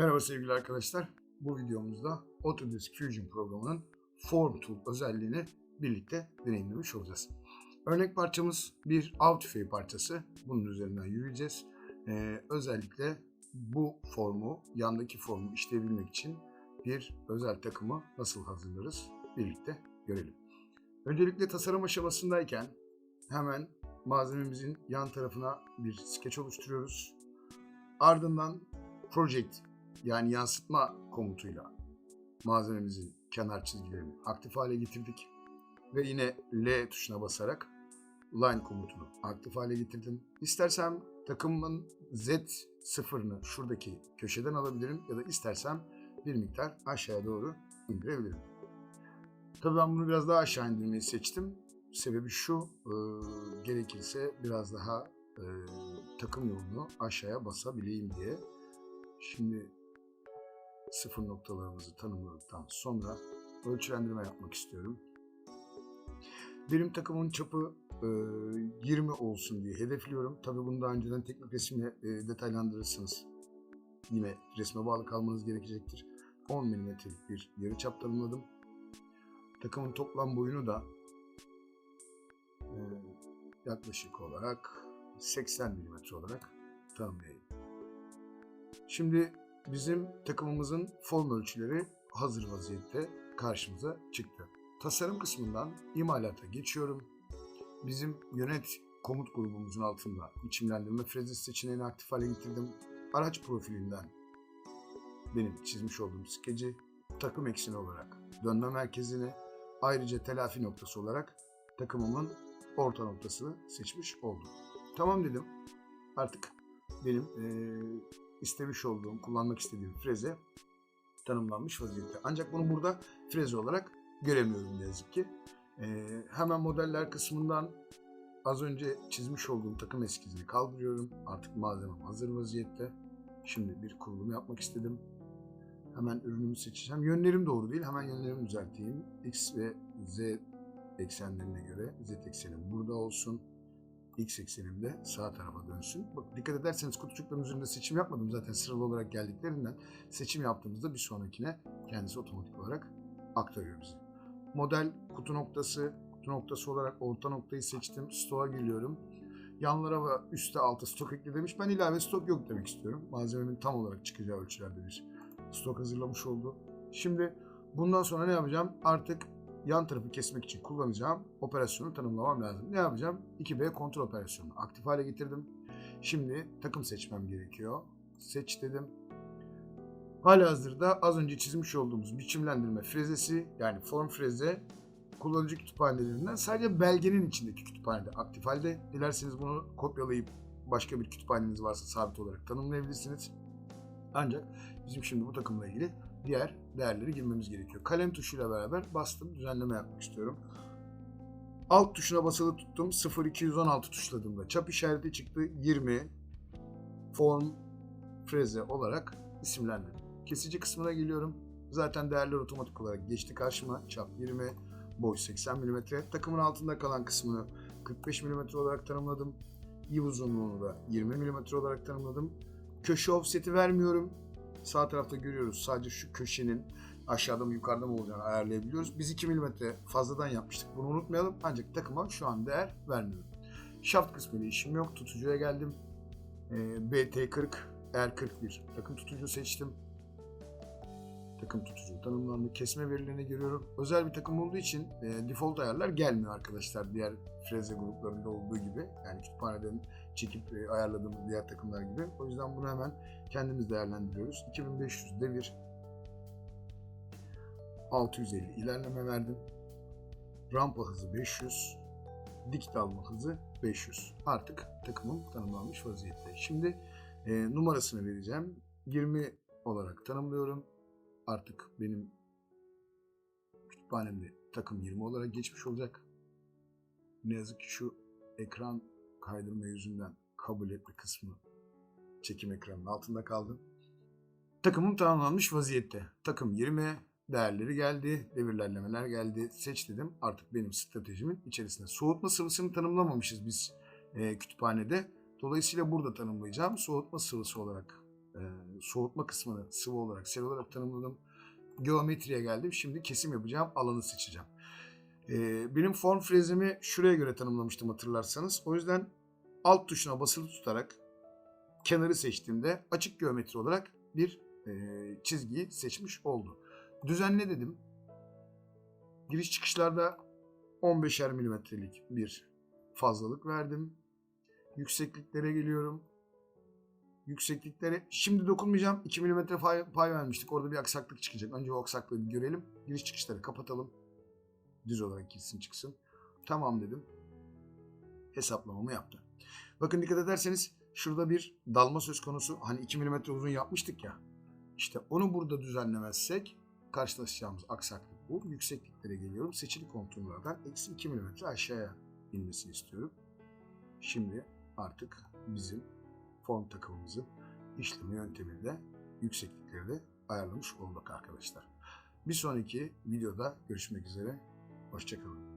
Merhaba sevgili arkadaşlar. Bu videomuzda Autodesk Fusion programının Form Tool özelliğini birlikte deneyimlemiş olacağız. Örnek parçamız bir av tüfeği parçası. Bunun üzerinden yürüyeceğiz. Ee, özellikle bu formu, yandaki formu işleyebilmek için bir özel takımı nasıl hazırlarız birlikte görelim. Öncelikle tasarım aşamasındayken hemen malzememizin yan tarafına bir skeç oluşturuyoruz. Ardından Project yani yansıtma komutuyla malzememizin kenar çizgilerini aktif hale getirdik. Ve yine L tuşuna basarak line komutunu aktif hale getirdim. İstersem takımın Z sıfırını şuradaki köşeden alabilirim ya da istersem bir miktar aşağıya doğru indirebilirim. Tabii ben bunu biraz daha aşağı indirmeyi seçtim. Sebebi şu, e, gerekirse biraz daha e, takım yolunu aşağıya basabileyim diye. Şimdi sıfır noktalarımızı tanımladıktan sonra ölçülendirme yapmak istiyorum. Benim takımın çapı e, 20 olsun diye hedefliyorum. Tabii bunu daha önceden teknik resimle e, detaylandırırsınız. Yine resme bağlı kalmanız gerekecektir. 10 mm'lik bir yarı çap tanımladım. Takımın toplam boyunu da e, yaklaşık olarak 80 mm olarak tanımlayayım. Şimdi bizim takımımızın form ölçüleri hazır vaziyette karşımıza çıktı. Tasarım kısmından imalata geçiyorum. Bizim yönet komut grubumuzun altında biçimlendirme frezesi seçeneğini aktif hale getirdim. Araç profilinden benim çizmiş olduğum skeci takım ekseni olarak dönme merkezini ayrıca telafi noktası olarak takımımın orta noktasını seçmiş oldum. Tamam dedim. Artık benim eee istemiş olduğum, kullanmak istediğim freze tanımlanmış vaziyette. Ancak bunu burada freze olarak göremiyorum ne yazık ki. Ee, hemen modeller kısmından az önce çizmiş olduğum takım eskizini kaldırıyorum. Artık malzemem hazır vaziyette. Şimdi bir kurulum yapmak istedim. Hemen ürünümü seçeceğim. Yönlerim doğru değil. Hemen yönlerimi düzelteyim. X ve Z eksenlerine göre Z eksenim burada olsun. X eksenimde sağ tarafa dönsün. Bak dikkat ederseniz kutucukların üzerinde seçim yapmadım zaten sıralı olarak geldiklerinden. Seçim yaptığımızda bir sonrakine kendisi otomatik olarak aktarıyor bize. Model kutu noktası, kutu noktası olarak orta noktayı seçtim. Stoğa geliyorum. Yanlara ve üstte alta stok ekle demiş. Ben ilave stok yok demek istiyorum. Malzememin tam olarak çıkacağı ölçülerde bir stok hazırlamış oldu. Şimdi bundan sonra ne yapacağım? Artık yan tarafı kesmek için kullanacağım operasyonu tanımlamam lazım. Ne yapacağım? 2B kontrol operasyonunu aktif hale getirdim. Şimdi takım seçmem gerekiyor. Seç dedim. Halihazırda az önce çizmiş olduğumuz biçimlendirme frezesi yani form freze kullanıcı kütüphanelerinden sadece belgenin içindeki kütüphanede aktif halde. Dilerseniz bunu kopyalayıp başka bir kütüphaneniz varsa sabit olarak tanımlayabilirsiniz. Ancak bizim şimdi bu takımla ilgili diğer değerleri girmemiz gerekiyor. Kalem tuşuyla beraber bastım. Düzenleme yapmak istiyorum. Alt tuşuna basılı tuttum. 0216 tuşladığımda çap işareti çıktı. 20 form freze olarak isimlendirdim. Kesici kısmına geliyorum. Zaten değerler otomatik olarak geçti karşıma. Çap 20, boy 80 mm. Takımın altında kalan kısmını 45 mm olarak tanımladım. Yiv uzunluğunu da 20 mm olarak tanımladım. Köşe offset'i vermiyorum sağ tarafta görüyoruz sadece şu köşenin aşağıda mı yukarıda mı olacağını ayarlayabiliyoruz. Biz 2 mm fazladan yapmıştık. Bunu unutmayalım. Ancak takıma şu an değer vermiyorum. Shaft kısmıyla işim yok. Tutucuya geldim. Ee, BT40 R41 takım tutucu seçtim. Takım tutucu tanımlandı. Kesme verilerini görüyorum. Özel bir takım olduğu için e, default ayarlar gelmiyor arkadaşlar. Diğer freze gruplarında olduğu gibi. Yani kütüphaneden çekip e, ayarladığımız diğer takımlar gibi. O yüzden bunu hemen kendimiz değerlendiriyoruz. 2500 devir 650 ilerleme verdim. Rampa hızı 500. Dik dalma hızı 500. Artık takımım tanımlanmış vaziyette. Şimdi e, numarasını vereceğim. 20 olarak tanımlıyorum. Artık benim kütüphanemde takım 20 olarak geçmiş olacak. Ne yazık ki şu ekran kaydırma yüzünden kabul etme kısmı çekim ekranının altında kaldı. Takımım tamamlanmış vaziyette. Takım 20, değerleri geldi, devirlerlemeler geldi. Seç dedim. Artık benim stratejimin içerisinde. Soğutma sıvısını tanımlamamışız biz e, kütüphanede. Dolayısıyla burada tanımlayacağım. Soğutma sıvısı olarak e, soğutma kısmını sıvı olarak sel olarak tanımladım. Geometriye geldim. Şimdi kesim yapacağım. Alanı seçeceğim. E, benim form frezimi şuraya göre tanımlamıştım hatırlarsanız. O yüzden alt tuşuna basılı tutarak kenarı seçtiğimde açık geometri olarak bir e, çizgiyi seçmiş oldu. Düzenle dedim. Giriş çıkışlarda 15'er milimetrelik bir fazlalık verdim. Yüksekliklere geliyorum. Yüksekliklere şimdi dokunmayacağım. 2 milimetre pay, pay vermiştik. Orada bir aksaklık çıkacak. Önce o aksaklığı bir görelim. Giriş çıkışları kapatalım. Düz olarak gitsin çıksın. Tamam dedim. Hesaplamamı yaptı. Bakın dikkat ederseniz şurada bir dalma söz konusu. Hani 2 milimetre uzun yapmıştık ya. İşte onu burada düzenlemezsek karşılaşacağımız aksaklık bu. Yüksekliklere geliyorum. Seçili konturlardan eksi 2 milimetre aşağıya inmesini istiyorum. Şimdi artık bizim form takımımızın işlemi yöntemiyle yükseklikleri de ayarlamış olduk arkadaşlar. Bir sonraki videoda görüşmek üzere. Hoşçakalın.